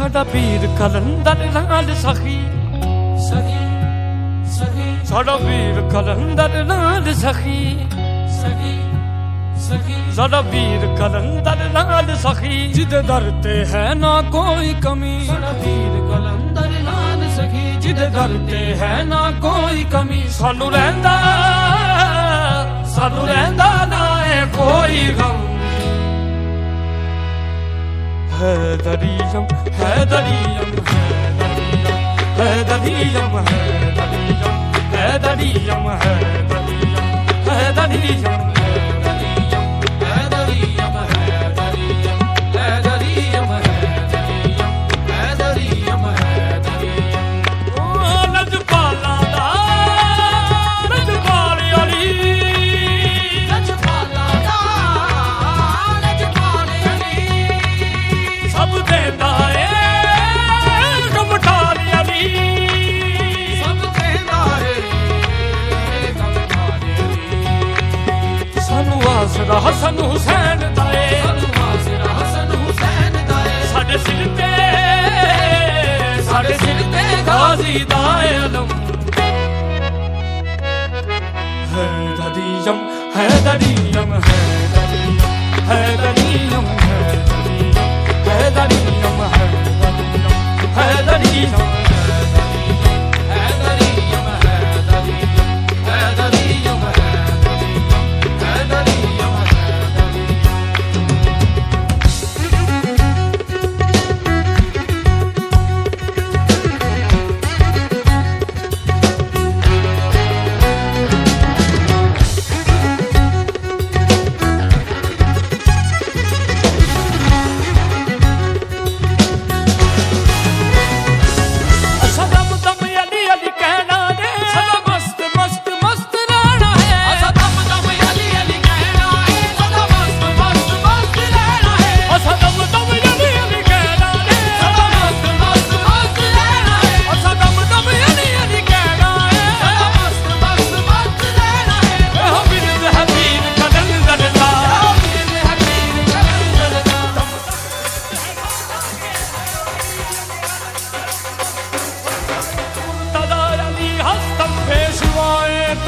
ਸਾਡਾ ਵੀਰ ਕਲੰਦਰ ਨਾਲ ਸਖੀ। ਸਖੀ ਸਖੀ। ਸਾਡਾ ਵੀਰ ਕਲੰਦਰ ਨਾਲ ਸਖੀ। ਸਖੀ ਸਖੀ। ਸਾਡਾ ਵੀਰ ਕਲੰਦਰ ਨਾਲ ਸਖੀ। ਜਿਹਦੇ ਦਰ ਤੇ ਹੈ ਨਾ ਕੋਈ ਕਮੀ। ਸਾਡਾ ਵੀਰ ਕਲੰਦਰ ਨਾਲ ਸਖੀ। ਜਿਹਦੇ ਦਰ ਤੇ ਹੈ ਨਾ ਕੋਈ ਕਮੀ। ਸਾਨੂੰ ਰਹਿੰਦਾ ਸਾਨੂੰ ਰਹਿੰਦਾ ਨਾ ਹੈ ਕੋਈ ਗਮ। هذريم هذريم هذريم هذريم هذريم هذريم هذريم ਆਸਰਾ ਹਸਨ ਹੁਸੈਨ ਦਾ ਏ ਸਾਨੂੰ ਆਸਰਾ ਹਸਨ ਹੁਸੈਨ ਦਾ ਏ। ਸਾਡੇ ਸਿਰ ਤੇ, ਸਾਡੇ ਸਿਰ ਤੇ ਗਾਜ਼ੀ ਦਾ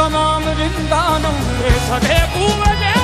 ਦਾ ਨਾਮ ਰਿੰਦਾ ਨੂੰ ਇਹ ਸਾਡੇ ਬੂਏ ਦੇ